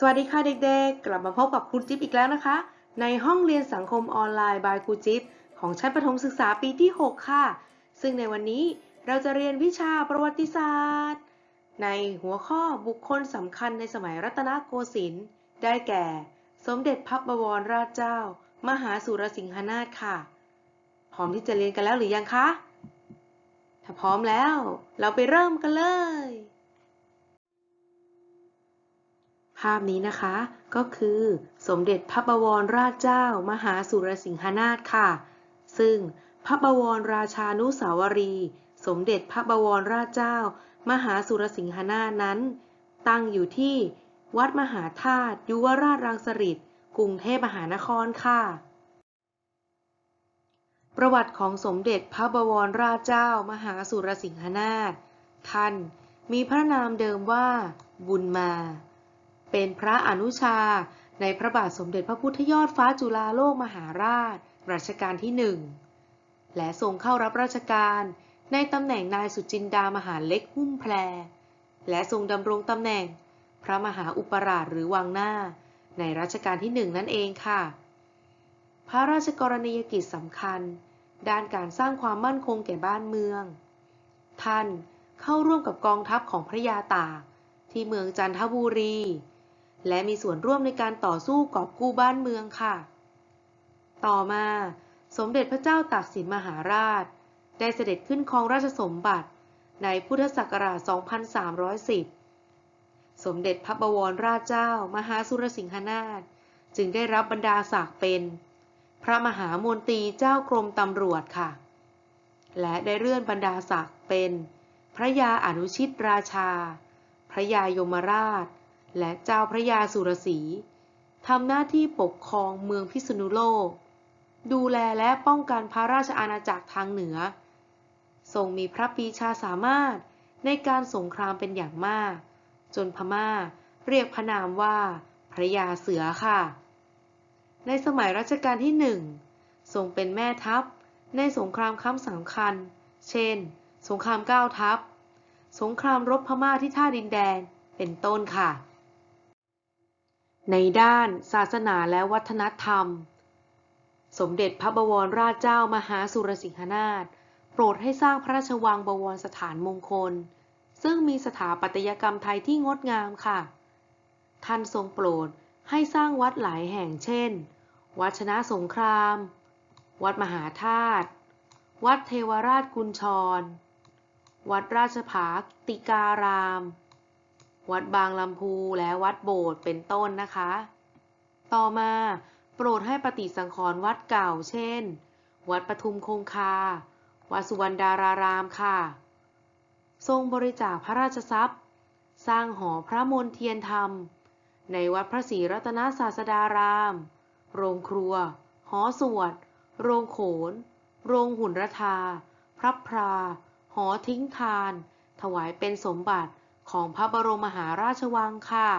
สวัสดีค่ะเด็กๆ กลับมาพบกับครูจิ๊บอีกแล้วนะคะ ในห้องเรียนสังคมออนไลน์บายครูจิ๊บของชั้นประถมศึกษาปีที่ 6 ค่ะ ซึ่งในวันนี้เราจะเรียนวิชาประวัติศาสตร์ ในหัวข้อบุคคลสำคัญในสมัยรัตนโกสินทร์ได้แก่ สมเด็จพระบวรราชเจ้า มหาสุรสิงหนาถค่ะ พร้อมที่จะเรียนกันแล้วหรือยังคะ ถ้าพร้อมแล้ว เราไปเริ่มกันเลย ภาพนี้นะคะก็คือสมเด็จพระบวรราชเจ้า มหาสุรสิงหนาถค่ะ ซึ่งพระบวรราชานุสาวรี สมเด็จพระบวรราชเจ้า มหาสุรสิงหนาถนั้น ตั้งอยู่ที่วัดมหาธาตุยุวราชรังสฤษกรุงเทพมหานครค่ะ ประวัติของสมเด็จพระบวรราชเจ้า มหาสุรสิงหนาถท่านมีพระนามเดิมว่าบุญมา เป็นพระอนุชา ในพระบาทสมเด็จพระพุทธยอดฟ้าจุฬาโลกมหาราช รัชกาลที่หนึ่ง และทรงเข้ารับราชการ ในตำแหน่งนายสุจินดามหาเล็กหุ้มแพร และทรงดำรงตำแหน่ง พระมหาอุปราชหรือวังหน้า ในรัชกาลที่หนึ่งนั่นเองค่ะ พระราชกรณียกิจสำคัญ ด้านการสร้างความมั่นคงแก่บ้านเมือง ท่านเข้าร่วมกับกองทัพของพระยาตากที่เมืองจันทบุรี และมีส่วนร่วมในการต่อสู้กอบกู้บ้านเมืองค่ะ ต่อมาสมเด็จพระเจ้าตากสินมหาราช ได้เสด็จขึ้นครองราชสมบัติในพุทธศักราช 2310 สมเด็จพระบวรราชเจ้า มหาสุรสิงหนาถจึงได้รับบรรดาศักดิ์เป็น พระมหามนตรีเจ้ากรมตำรวจค่ะ และได้เลื่อนบรรดาศักดิ์เป็น พระยาอนุชิตราชา พระยายมราช และเจ้าพระยาสุรสีทำหน้าที่ปกครองเมืองพิษณุโลก ดูแลและป้องกันพระราชอาณาจักรทางเหนือ ทรงมีพระปีชาสามารถในการสงครามเป็นอย่างมาก จนพม่าเรียกพระนามว่าพระยาเสือค่ะ ในสมัยรัชกาลที่หนึ่งทรงเป็นแม่ทัพในสงครามครั้งสำคัญ เช่น สงครามเก้าทัพ สงครามรบพม่าที่ท่าดินแดง เป็นต้นค่ะ ในด้านศาสนาและวัฒนธรรม สมเด็จพระบวรราชเจ้ามหาสุรสิงหนาถโปรดให้สร้างพระราชวังบวรสถานมงคล ซึ่งมีสถาปัตยกรรมไทยที่งดงามค่ะ ท่านทรงโปรดให้สร้างวัดหลายแห่งเช่น วัดชนะสงคราม วัดมหาธาตุ วัดเทวราชกุญชร วัดราชภาติการาม วัดบางลำพูและวัดโบสถ์เป็นต้นนะคะ ต่อมาโปรดให้ปฏิสังขรณ์วัดเก่า เช่น วัดปทุมคงคา วัดสุวรรณดารารามค่ะ ทรงบริจาคพระราชทรัพย์ สร้างหอพระมนเทียนธรรม ในวัดพระศรีรัตนศาสดาราม โรงครัว หอสวด โรงโขน โรงหุ่นรทา พระพรา หอทิ้งทาน ถวายเป็นสมบัติ ของพระบรมมหาราชวังค่ะ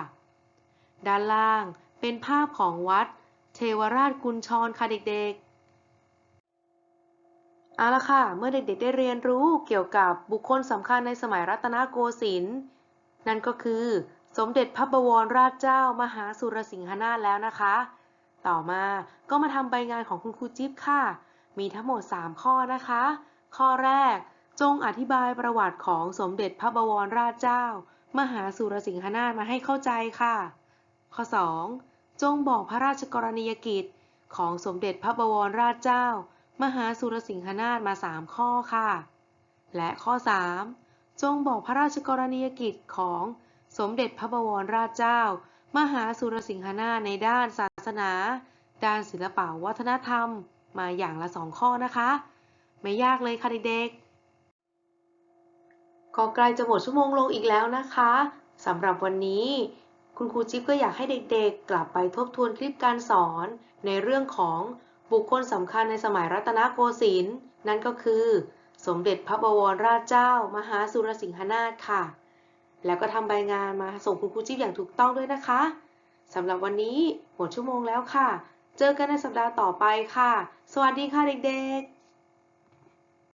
ด้านล่างเป็นภาพของวัด เทวราชกุญชรค่ะเด็กๆเอาละค่ะ เมื่อเด็กๆได้เรียนรู้เกี่ยวกับบุคคลสำคัญในสมัยรัตนโกสินทร์นั่นก็คือ สมเด็จพระบวรราชเจ้ามหาสุรสิงหนาถแล้วนะคะ ต่อมาก็มาทำใบงานของคุณครูจิ๊บค่ะ มีทั้งหมด 3 ข้อนะคะ ข้อแรก จงอธิบายประวัติของสมเด็จพระบวรราชเจ้า มหาสุรสิงหนาถมาให้เข้าใจค่ะ ข้อ 2. จงบอกพระราชกรณียกิจ ของสมเด็จพระบวรราชเจ้า มหาสุรสิงหนาถมา 3 ข้อค่ะ และข้อ 3. จงบอกพระราชกรณียกิจของสมเด็จพระบวรราชเจ้า มหาสุรสิงหนาถในด้านศาสนา ด้านศิลปวัฒนธรรม มาอย่างละสองข้อนะคะ ไม่ยากเลยค่ะเด็กๆ ก็ใกล้จะหมดชั่วโมงลงอีกแล้วนะคะสำหรับวันนี้ คุณครูจิ๊บก็อยากให้เด็กๆ กลับไปทบทวนคลิปการสอน ในเรื่องของบุคคลสำคัญในสมัยรัตนโกสินทร์นั่นก็คือ สมเด็จพระบวรราชเจ้า มหาสุรสิงหนาถค่ะ แล้วก็ทำใบงานมาส่งคุณครูจิ๊บอย่างถูกต้องด้วยนะคะสำหรับวันนี้หมดชั่วโมงแล้วค่ะ เจอกันในสัปดาห์ต่อไปค่ะ สวัสดีค่ะเด็กๆ